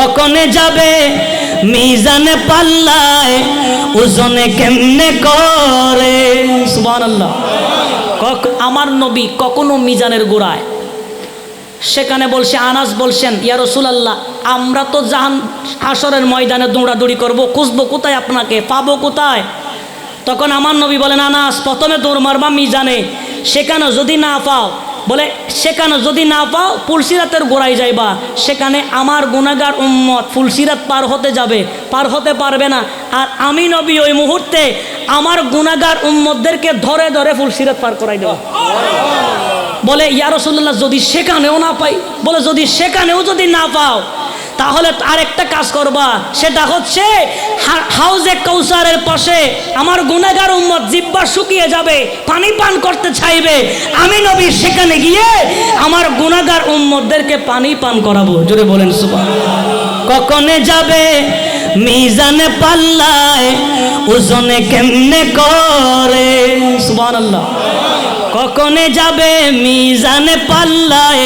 কখনে যাবে? মিজানে পাল্লায় ওজনে কেমনে করে? কক, আমার নবী কখনো মিজানের গোড়ায়। সেখানে বলছে, আনাস বলছেন, ইয়া রসুলাল্লাহ, আমরা তো জাহান হাসরের ময়দানে দৌড়াদৌড়ি করব, খুঁজবো কোথায় আপনাকে? পাবো কোথায়? তখন আমার নবী বলেন, আনাস, প্রথমে দৌড় মারবা মিজানে, সেখানে যদি না পাও বলে, সেখানে যদি না পাও ফুলসিরাতের গোড়ায় যাইবা। সেখানে আমার গুণাগার উম্মত ফুলসিরাত পার হতে যাবে, পার হতে পারবে না। আর আমি নবী ওই মুহূর্তে আমার গুণাগার উম্মতদেরকে ধরে ধরে ফুলসিরাত পার করাই দেব। বলে ইয়ারসুল্লাহ যদি সেখানেও না পাই, বলে, যদি সেখানেও যদি না পাও তাহলে আরেকটা কাজ করবা। সেটা হচ্ছে হাউজে কৌসারের পাশে আমার গুনাগার উম্মত জিব্বা শুকিয়ে যাবে, পানি পান করতে চাইবে। আমি নবী, সেখানে গিয়ে আমার গুনাগার উম্মতদেরকে পানি পান করাবো। জোরে বলেন সুবা কখনে যাবে মিজানে পাল্লায় ওজনে কেমনে করে? সুবহানাল্লাহ। কখনে যাবে মিজানে পাল্লায়?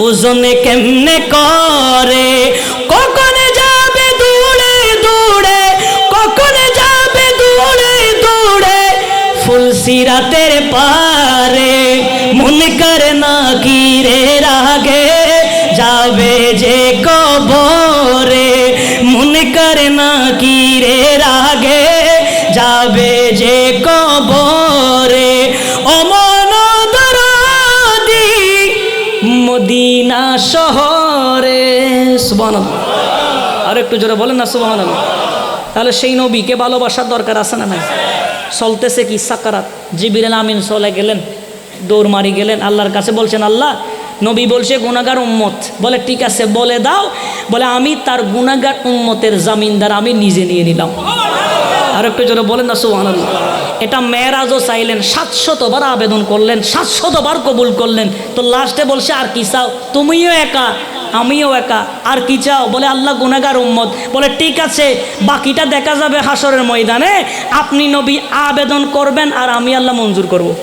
ওজনে কেমনে করে? কখনে যাবে দূরে দূরে? কখনে যাবে দূরে দূরে? ফুলসিরাতের পারে মনে করে না কি রে রাগে। যাবে যে কবরে মনে করে না কি রে রাগে। যাবে যে কবরে অমনদরাদি শহরে, সুবহানাল্লাহ। আর একটু জোরে বলেন না, সুবহানাল্লাহ। তাহলে সেই নবীকে ভালোবাসার দরকার আছে না নাই? চলতেছে কি সাকারাত? জিবিরেন আমিন চলে গেলেন, দৌড় মারি গেলেন, আল্লাহর কাছে বলছেন, আল্লাহ, নবী বলছে গুনাগার উম্মত। বলে, ঠিক আছে, বলে দাও। বলে, আমি তার গুনাগার উম্মতের জামিনদার, আমি নিজে নিয়ে নিলাম। আর একটু জোরে বলেন না সুহান এটা মেয়েরাজও চাইলেন, সাতশতবার আবেদন করলেন, সাতশতবার কবুল করলেন। তো লাস্টে বলছে, আর কি চাও? তুমিও একা, আমিও একা, আর কি চাও? বলে, আল্লাহ গুনাগার উম্মত। বলে, ঠিক আছে, বাকিটা দেখা যাবে হাসরের ময়দানে। আপনি নবী আবেদন করবেন আর আমি আল্লাহ মঞ্জুর করব।